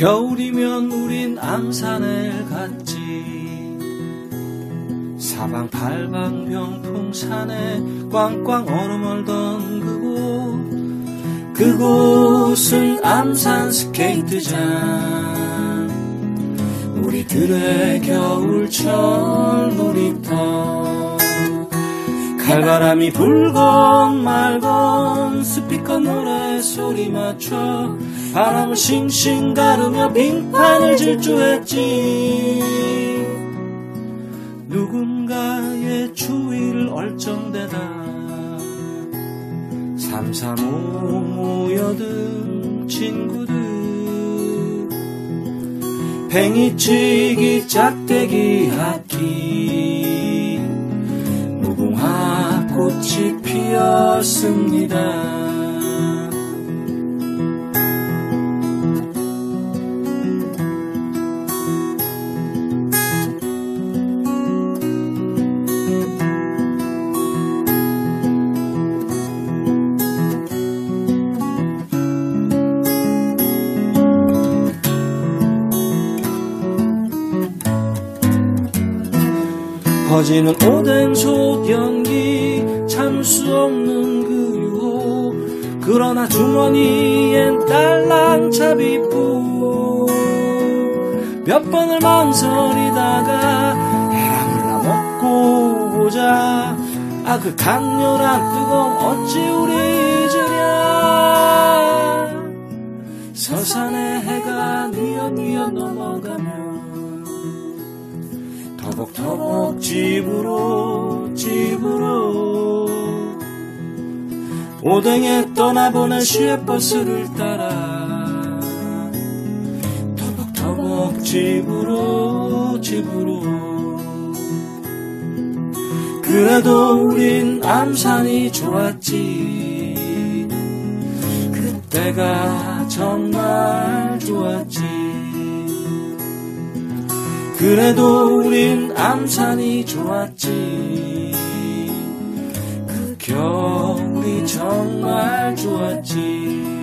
겨울이면 우린 암산을 갔지. 사방 팔방 병풍산에 꽝꽝 얼음 얼던 그곳. 그곳은 암산 스케이트장. 우리들의 겨울철 놀이터 칼바람이 불건 말건 스피커 노래 소리 맞춰 바람을 싱싱 가르며 빙판을 질주했지. 누군가의 주위를 얼쩡대다. 삼삼오 모여든 친구들. 팽이치기 짝대기 하기 무궁화 꽃이 피었습니다 퍼지는 오뎅소 연기 참을 수 없는 그 유혹 그러나 주머니엔 딸랑 차비뿌 몇 번을 망설이다가 몰라 먹고 보자. 아 그 강렬한 뜨거움 어찌 우리 잊으랴 서산의 해가 뉘엿뉘엿 넘어가면 터벅터벅 집으로 집으로. 오뎅에 떠나보는 시외버스를 따라 터벅터벅 집으로 집으로. 그래도 우린 암산이 좋았지. 그때가 정말 좋았지 그래도 우린 암산이 좋았지. 그 겨울이 정말 좋았지